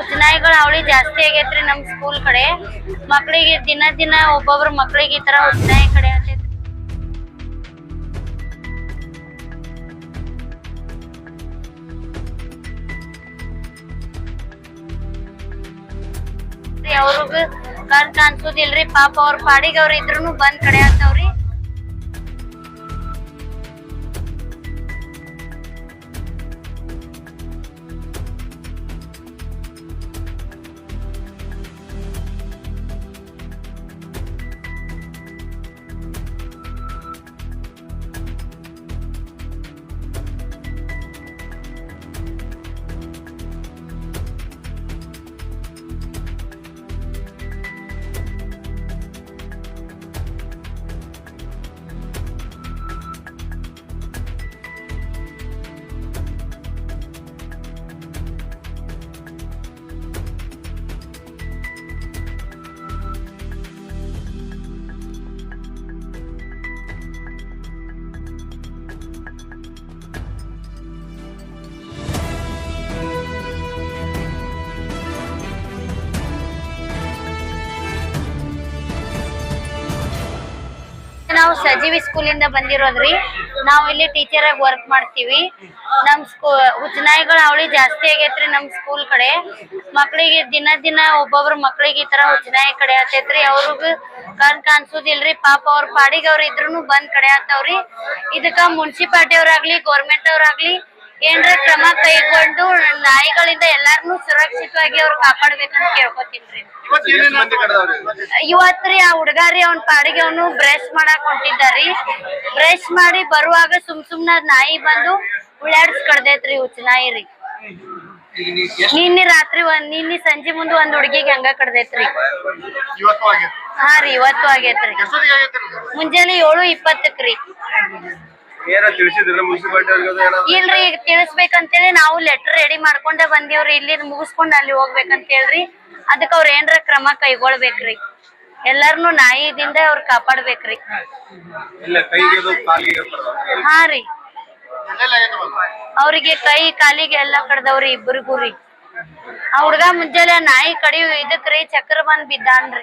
ಉಚ್ಚನಾಯಿಗಳ ಅವಳಿ ಜಾಸ್ತಿ ಆಗೈತ್ರಿ ನಮ್ ಸ್ಕೂಲ್ ಕಡೆ. ಮಕ್ಕಳಿಗೆ ದಿನ ದಿನ ಒಬ್ಬೊಬ್ರು ಮಕ್ಕಳಿಗೆ ಈ ತರ ಉಚ್ಚನಾಯಿ ಕಡೆ ಆತೈತ್ರಿ. ಅವ್ರಿಗ ಕಣ್ ಕಾಣಿಸೋದಿಲ್ರಿ ಪಾಪ ಅವ್ರ ಪಾಡಿಗೆ ಅವ್ರ ಇದ್ರೂನು ಬಂದ್ ಕಡೆ ಆಗ್ತಾವ್ರಿ. ನಾವು ಸಜೀವಿ ಸ್ಕೂಲಿಂದ ಬಂದಿರೋದ್ರಿ. ನಾವು ಇಲ್ಲಿ ಟೀಚರ್ ಆಗಿ ವರ್ಕ್ ಮಾಡ್ತೀವಿ. ನಮ್ ಸ್ಕೂ ಉಚ್ಚನಾಯಿಗಳ ಅವಳಿ ಜಾಸ್ತಿ ಆಗೈತ್ರಿ ನಮ್ ಸ್ಕೂಲ್ ಕಡೆ. ಮಕ್ಕಳಿಗೆ ದಿನ ದಿನ ಒಬ್ಬೊಬ್ರು ಮಕ್ಕಳಿಗೆ ಈ ತರ ಹುಚ್ಚನಾಯಿ ಕಡೆ ಆತೈತ್ರಿ. ಅವ್ರಿಗ ಕಣ್ ಕಾಣಿಸೋದಿಲ್ರಿ. ಪಾಪ ಅವ್ರ ಪಾಡಿಗೆ ಅವ್ರ ಇದ್ರೂನು ಬಂದ್ ಕಡೆ ಆತವ್ರಿ. ಇದಕ್ಕ ಮುನ್ಸಿಪಾಲ್ಟಿ ಅವ್ರಾಗ್ಲಿ ಗೌರ್ಮೆಂಟ್ ಅವ್ರಾಗ್ಲಿ ಏನ್ರ ಕ್ರಮ ಕೈಗೊಂಡು ನಾಯಿಗಳಿಂದ ಎಲ್ಲಾರ್ನು ಸುರಕ್ಷಿತವಾಗಿ ಅವ್ರ ಕಾಪಾಡ್ಬೇಕಂತ ಕೇಳ್ಕೊತೀನ್ರಿ ಇವತ್ರಿ ಆ ಹುಡ್ಗಾರಿ ಅವ್ನ ಪಾಡಿಗೆ ಅವನು ಬ್ರಷ್ ಮಾಡಕ್ ಹೊಂಟಿದ್ದಾರಿ. ಬ್ರಷ್ ಮಾಡಿ ಬರುವಾಗ ಸುಮ್ ಸುಮ್ನ ನಾಯಿ ಬಂದು ಉಳ್ಳಾಡ್ಸ್ ಕಡ್ದೈತ್ರಿ ಹುಚ್ಚ ನಾಯಿ ರೀ ನಿನ್ನೆ ರಾತ್ರಿ ಒಂದ್ ನಿನ್ನೆ ಸಂಜೆ ಮುಂದೆ ಒಂದ್ ಹುಡುಗಿಗೆ ಹಂಗ ಕಡ್ದೈತ್ರಿ. ಹಾ ರೀ ಇವತ್ತು ಆಗೇತ್ರಿ. ಮುಂಜಾನೆ ಏಳು ಇಪ್ಪತ್ತಕ್ ಇಲ್ರಿ ಈಗ ತಿಳಿಸ್ಬೇಕಂತೇಳಿ ನಾವು ಲೆಟರ್ ರೆಡಿ ಮಾಡ್ಕೊಂಡೆ ಬಂದೇವ್ರಿ. ಇಲ್ಲಿ ಮುಗಿಸ್ಕೊಂಡ್ ಅಲ್ಲಿ ಹೋಗ್ಬೇಕಂತ ಹೇಳ್ರಿ ಅದಕ್ಕ ಅವ್ರ ಏನ್ರ ಕ್ರಮ ಕೈಗೊಳ್ಬೇಕ್ರಿ. ಎಲ್ಲಾರ್ನು ನಾಯಿದಿಂದ ಅವ್ರ ಕಾಪಾಡ್ಬೇಕ್ರಿ. ಹಾ ರೀ. ಅವ್ರಿಗೆ ಕೈ ಕಾಲಿಗೆ ಎಲ್ಲಾ ಕಡ್ದವ್ರಿ ಇಬ್ಬರಿಗೂ ರೀ ಆ ಹುಡ್ಗ ಮುಂಜಾನೆ ನಾಯಿ ಕಡಿ ಇದಕ್ರಿ ಚಕ್ರ ಬಂದ್ ಬಿದ್ದಾನ್ರಿ.